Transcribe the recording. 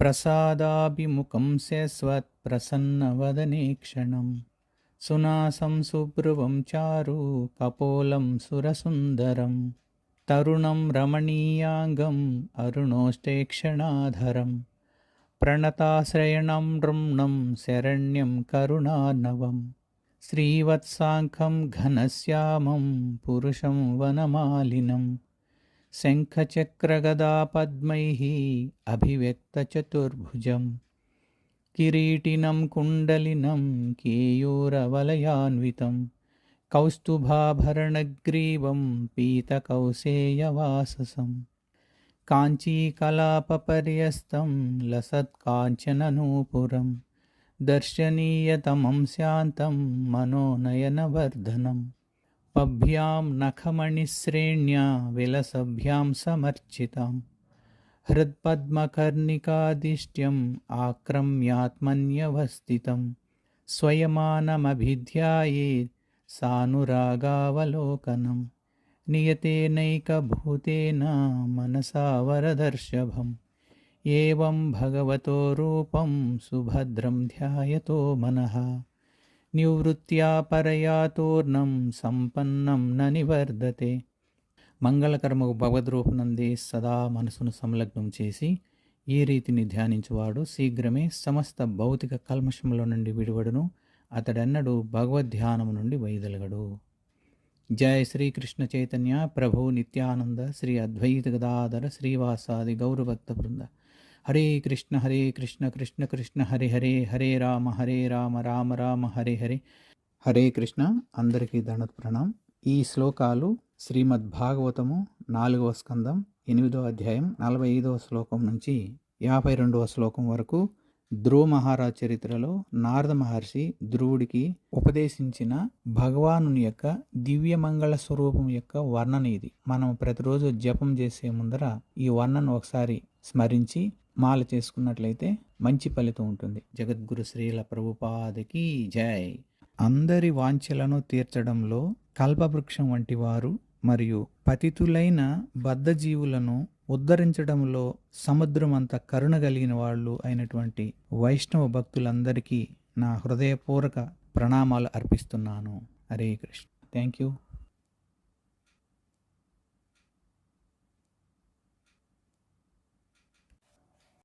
ప్రసాదాభిముఖం శశ్వత్ ప్రసన్నవదనే క్షణం. సునాసం సుబ్రువం చారు కపోలం సురసుందరం. తరుణం రమణీయాంగం అరుణోష్టే క్షణాధరం. ప్రణతాశ్రయణం నృమ్ణం శరణ్యం కరుణానవం శ్రీవత్సాంఖం ఘనశ్యామం పురుషం వనమాలినం. శంఖచక్రగదా పద్మైः అభివ్యక్తచతుర్భుజం. కిరీటినం కుండలినం కేయూరవలయాన్వితం. కౌస్తుభాభరణగ్రీవం పీతకౌసేయవాససం కాంచీకలాపపర్యస్తం లసత్కాంచననూపురం. దర్శనీయతమం శాంతం पभ्यां नखमणिश्रेण्या विलसभ्यां समर्चिताम् हृत्पद्मकर्णिकादिष्ट्यम् आक्रम्यात्मन्यवस्थितं। स्वयमानमभिध्यायेत् सानुरागावलोकनं। नियतेनैकभूतेन मनसा वरदर्शभम्। एवं भगवतो रूपं सुभद्रं ध्यायतो मनः। మనః నివృత్త్యా సంపన్నం న నివర్ధతే మంగళకర్మకు భగవద్రూపనందే సదా మనసును సంలగ్నం చేసి ఈ రీతిని ధ్యానించువాడు శీఘ్రమే సమస్త భౌతిక కల్మషముల నుండి విడివడును అతడన్నడు భగవద్ధ్యానము నుండి వైదొలగడు. జయ శ్రీకృష్ణ చైతన్య ప్రభు నిత్యానంద శ్రీ అద్వైత గదాధర శ్రీవాసాది గౌరభక్త బృంద. హరే కృష్ణ హరే కృష్ణ కృష్ణ కృష్ణ హరి హరే హరే రామ హరే రామ రామ రామ హరే హరే. హరే కృష్ణ అందరికీ దండత్ ప్రణాం ఈ శ్లోకాలు శ్రీమద్ భాగవతము నాలుగవ స్కందం ఎనిమిదో అధ్యాయం నలభై ఐదవ శ్లోకం నుంచి యాభై రెండవ శ్లోకం వరకు ధ్రువ మహారాజ్ చరిత్రలో నారద మహర్షి ధ్రువుడికి ఉపదేశించిన భగవాను యొక్క దివ్యమంగళ స్వరూపం యొక్క వర్ణన ఇది. మనం ప్రతిరోజు జపం చేసే ముందర ఈ వర్ణను ఒకసారి స్మరించి మాల చేసుకున్నట్లయితే మంచి ఫలితం ఉంటుంది. జగద్గురు శ్రీల ప్రభుపాదకి జై. అందరి వాంఛలను తీర్చడంలో కల్పవృక్షం వంటి వారు మరియు పతితులైన బద్ధజీవులను ఉద్ధరించడంలో సముద్రమంత కరుణ కలిగిన వాళ్ళు అయినటువంటి వైష్ణవ భక్తులందరికీ నా హృదయపూర్వక ప్రణామాలు అర్పిస్తున్నాను. హరే కృష్ణ. Thank you